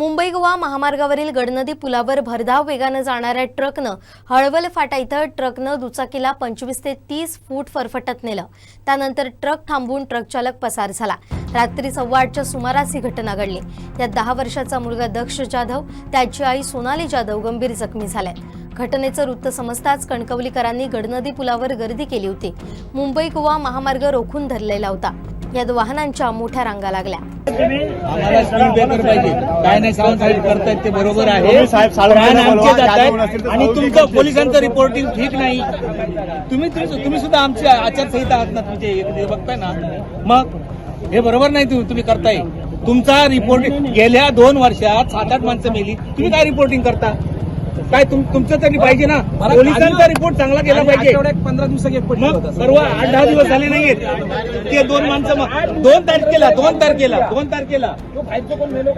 मुंबई गोवा महामार्गावरील गडनदी पुलावर भरधाव वेगानं जाणाऱ्या ट्रकनं हळवल फाटा इथं ट्रकनं दुचाकीला पंचवीस ते तीस फूट फरफटत नेलं. त्यानंतर ट्रक थांबवून ट्रक चालक पसार झाला. रात्री सव्वा आठच्या सुमारास ही घटना घडली. यात दहा वर्षाचा मुलगा दक्ष जाधव त्याची आई सोनाली जाधव गंभीर जखमी झाल्या. घटनेचं वृत्त समजताच कणकवलीकरांनी गडनदी पुलावर गर्दी केली होती. मुंबई गोवा महामार्ग रोखून धरलेला होता. यात वाहनांच्या मोठ्या रांगा लागल्या. आम्हाला स्पीड ब्रेकर पाहिजे. काय नाही सावंत साहेब करतायत ते बरोबर आहे. प्राण आमचे आणि तुमचं. पोलिसांचं रिपोर्टिंग ठीक नाही. तुम्ही तुम्ही सुद्धा आमची आचारसंहिता आहात ना तुमचे हे बघताय ना. मग हे बरोबर नाही तुम्ही तुम्ही करताय. तुमचा रिपोर्टिंग गेल्या दोन वर्षात सात आठ माणसं मेली. तुम्ही काय रिपोर्टिंग करता? काय तुम- तुमचं तरी पाहिजे ना. पोलिसांचा रिपोर्ट चांगला केला पाहिजे. पंधरा दिवसात सर्व आठ दहा दिवस झाले नाहीयेत. ते दोन माणसं मग दोन तारखेला दोन तारखेला दोन तारखेला. मेलो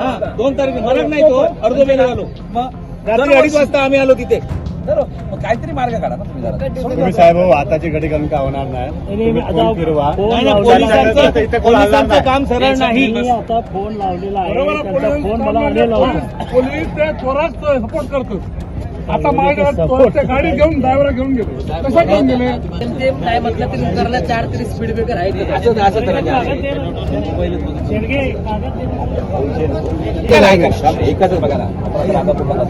हा. दोन तारखे. मला नाही तो अर्ध वेळ आलो. मग रात्री अडीच वाजता आम्ही आलो तिथे. बरोबर. मग काहीतरी मार्ग काढा ना तुम्ही जरा. तुम्ही साहेब हो, आताची घडी घालून का होणार नाही. तुम्ही फोन फिरवा. नाही, नाही, पोलिसांचं इथे कोण हलणार पोलिसांचं नाही. काम सरळ नाही. मी आता फोन लावलेला आहे. त्यांचा फोन मला आलेला होता. पोलीस ते त्वराच सपोर्ट करतो आता माझ्या ते गाडी घेऊन ड्रायव्हर घेऊन गेलो. कशा घेऊन गेले? ते नाही म्हटलं तरी उतरला चार तरी स्पीड ब्रेकर का? एकच बघा ना. आपण राधापूर बघा.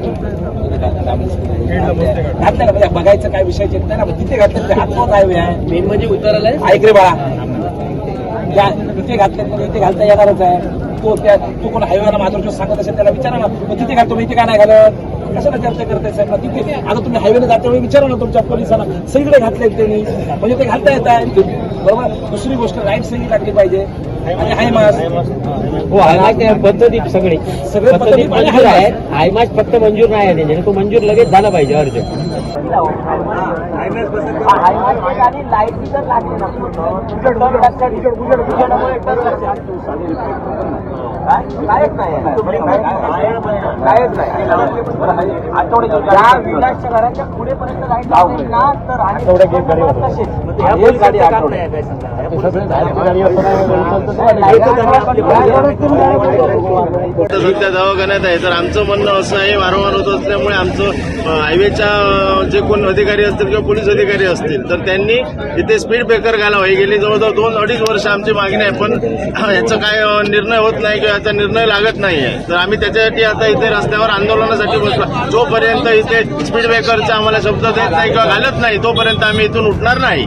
घातलं ना म्हणजे बघायचं काय विषय येत नाही ना तिथे घातलं ते हात हायवे आहे मेन म्हणजे उतरलाय ऐक रे बाळा. तिथे घातलं तर इथे घालता येणारच आहे. तो त्या तू कोण हायवेला माझं सांगत असेल त्याला विचारा ना. मग तिथे घालतो मी इथे का नाही घालत? कशाला चर्चा करताय साहेब? आता तुम्ही हायवेला जाता वेळी विचारा ना तुमच्या पोलिसांना. सगळीकडे घातले त्यांनी. म्हणजे ते घालता येत आहे. बरोबर दुसरी गोष्ट लाइट सगळी लागली पाहिजे. आणि हो. हायमास पद्धती सगळी. सगळे पद्धती आहेत हायमास फक्त मंजूर नाही आहे. तो मंजूर लगेच झाला पाहिजे अर्ज. आणि नाही घराच्या पुढेपर्यंत लाइट ना तर दवाखान्यात आहे तर आमचं म्हणणं असं आहे वारंवार होत असल्यामुळे आमचं हायवेच्या जे कोण अधिकारी असतील किंवा पोलीस अधिकारी असतील तर त्यांनी इथे स्पीड ब्रेकर घालावा. ही गेली जवळजवळ दोन अडीच वर्ष आमची मागणी आहे पण याचा काय निर्णय होत नाही किंवा याचा निर्णय लागत नाही आहे तर आम्ही त्याच्यासाठी आता इथे रस्त्यावर आंदोलनासाठी बसलो. जोपर्यंत इथे स्पीड ब्रेकरचा आम्हाला शब्द देत नाही किंवा घालत नाही तोपर्यंत आम्ही इथून उठणार नाही.